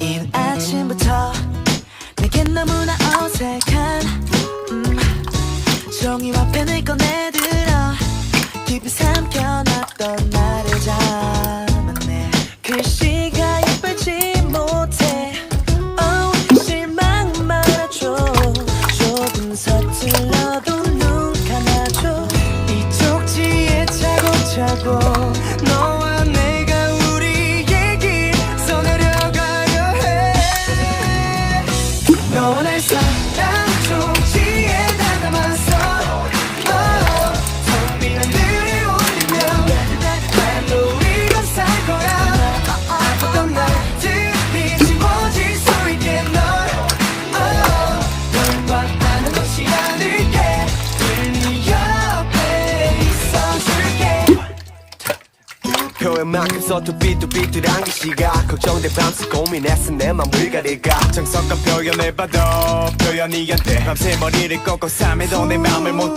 이른 아침부터 내겐 너무나 어색한 음, 종이와 펜을 꺼내들어 깊이 삼켜놨던 나를 잡았네. 글씨가 예쁘지 못해. oh, 실망 말아줘. 조금 서툴러도 눈 감아줘. 이 쪽지에 차곡차곡 너와 날 사랑 표현 만큼 써도 삐뚤삐뚤한 글씨가 걱정돼 밤새 고민했어 내 맘을 가릴까 정성껏 표현해봐도 표현이 안돼. 밤새 머리를 꺾고 삶에도 내 맘을 못